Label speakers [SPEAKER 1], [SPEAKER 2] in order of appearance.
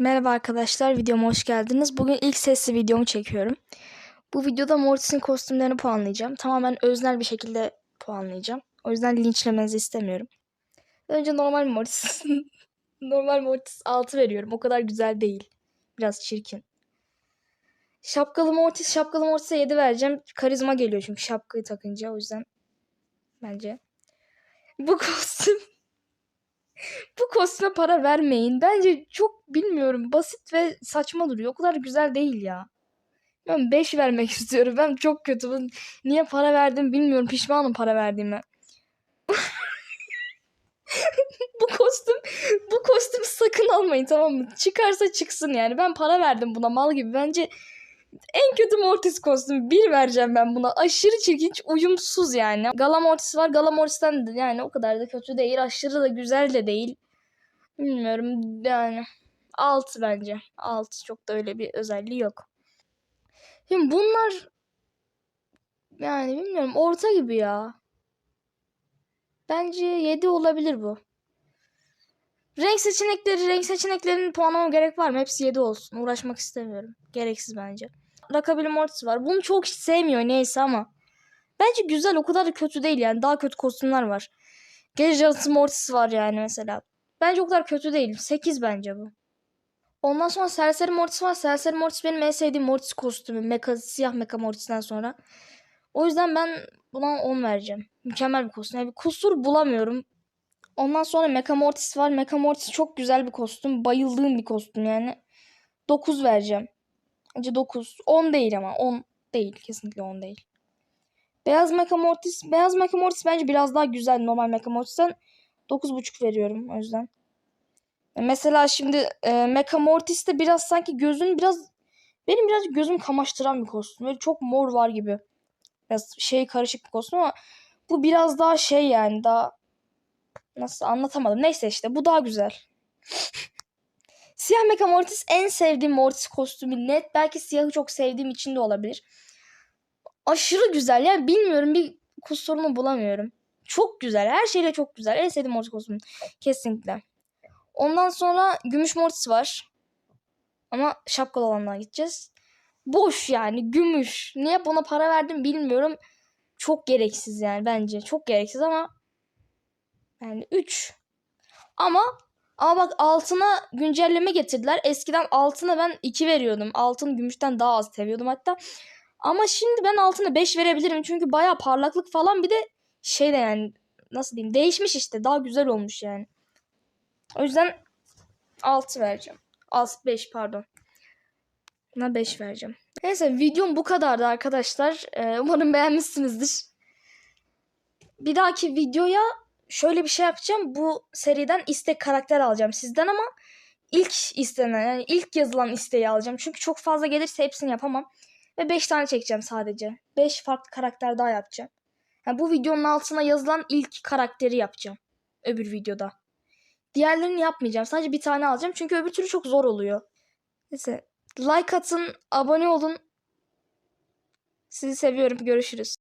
[SPEAKER 1] Merhaba arkadaşlar, videoma hoş geldiniz. Bugün ilk sesli videomu çekiyorum. Bu videoda Mortis'in kostümlerini puanlayacağım. Tamamen öznel bir şekilde puanlayacağım. O yüzden linçlemenizi istemiyorum. Önce normal Mortis. normal Mortis 6 veriyorum. O kadar güzel değil. Biraz çirkin. Şapkalı Mortis, şapkalı Mortis'e 7 vereceğim. Karizma geliyor çünkü şapkayı takınca. O yüzden bence. Bu kostüm bu kostüme para vermeyin. Bence çok bilmiyorum basit ve saçma duruyor. O kadar güzel değil ya. Ben 5 vermek istiyorum. Ben çok kötü. Ben niye para verdim bilmiyorum. Pişmanım para verdiğime. bu kostüm bu kostüm sakın almayın tamam mı? Çıkarsa çıksın yani. Ben para verdim buna mal gibi. Bence en kötü Mortis kostümü. Bir vereceğim ben buna. Aşırı çirkin, uyumsuz yani. Gala Mortis var. Gala Mortis'ten yani o kadar da kötü değil. Aşırı da güzel de değil. Bilmiyorum yani. 6 bence. 6 çok da öyle bir özelliği yok. Şimdi bunlar yani bilmiyorum orta gibi ya. Bence 7 olabilir bu. Renk seçenekleri, renk seçeneklerinin puanlama gerek var mı? Hepsi 7 olsun. Uğraşmak istemiyorum. Gereksiz bence. Rockabilly Mortis var. Bunu çok sevmiyor neyse ama. Bence güzel o kadar da kötü değil yani. Daha kötü kostümler var. Gece Mortis var yani mesela. Bence o kadar kötü değil. 8 bence bu. Ondan sonra Serseri Mortis var. Serseri Mortis benim en sevdiğim Mortis kostümü. Mecha, siyah Mecha Mortis'ten sonra. O yüzden ben buna 10 vereceğim. Mükemmel bir kostüm. Yani bir kusur bulamıyorum. Ondan sonra Mecha Mortis var. Mecha Mortis çok güzel bir kostüm. Bayıldığım bir kostüm yani. 9 vereceğim. Bence 9. 10 değil ama. 10 değil. Kesinlikle 10 değil. Beyaz Mecha Mortis. Beyaz Mecha Mortis bence biraz daha güzel normal Mecha Mortis'ten. 9.5 veriyorum o yüzden. Mesela şimdi e, Mecha Mortis'te biraz sanki gözün biraz benim biraz gözüm kamaştıran bir kostüm. Böyle çok mor var gibi. Biraz şey karışık bir kostüm ama bu biraz daha şey yani daha nasıl anlatamadım. Neyse işte bu daha güzel. Siyah Mecha Mortis en sevdiğim Mortis kostümü net. Belki siyahı çok sevdiğim için de olabilir. Aşırı güzel. Yani bilmiyorum bir kusurunu bulamıyorum. Çok güzel. Her şeyle çok güzel. En sevdiğim Mortis kostümü. Kesinlikle. Ondan sonra Gümüş Mortis var. Ama şapkalı olanlara gideceğiz. Boş yani. Gümüş. Niye buna para verdim bilmiyorum. Çok gereksiz yani bence. Çok gereksiz ama yani 3. Ama ama bak altına güncelleme getirdiler. Eskiden altına ben 2 veriyordum. Altın gümüşten daha az seviyordum hatta. Ama şimdi ben altına 5 verebilirim. Çünkü baya parlaklık falan bir de şey de yani nasıl diyeyim değişmiş işte. Daha güzel olmuş yani. O yüzden 6 vereceğim. 6 5 pardon. Buna 5 vereceğim. Neyse videom bu kadardı arkadaşlar. Ee, umarım beğenmişsinizdir. Bir dahaki videoya şöyle bir şey yapacağım. Bu seriden istek karakter alacağım sizden ama ilk istenen yani ilk yazılan isteği alacağım. Çünkü çok fazla gelirse hepsini yapamam. Ve 5 tane çekeceğim sadece. 5 farklı karakter daha yapacağım. Yani bu videonun altına yazılan ilk karakteri yapacağım. Öbür videoda. Diğerlerini yapmayacağım. Sadece bir tane alacağım. Çünkü öbür türlü çok zor oluyor. Neyse. Like atın, abone olun. Sizi seviyorum. Görüşürüz.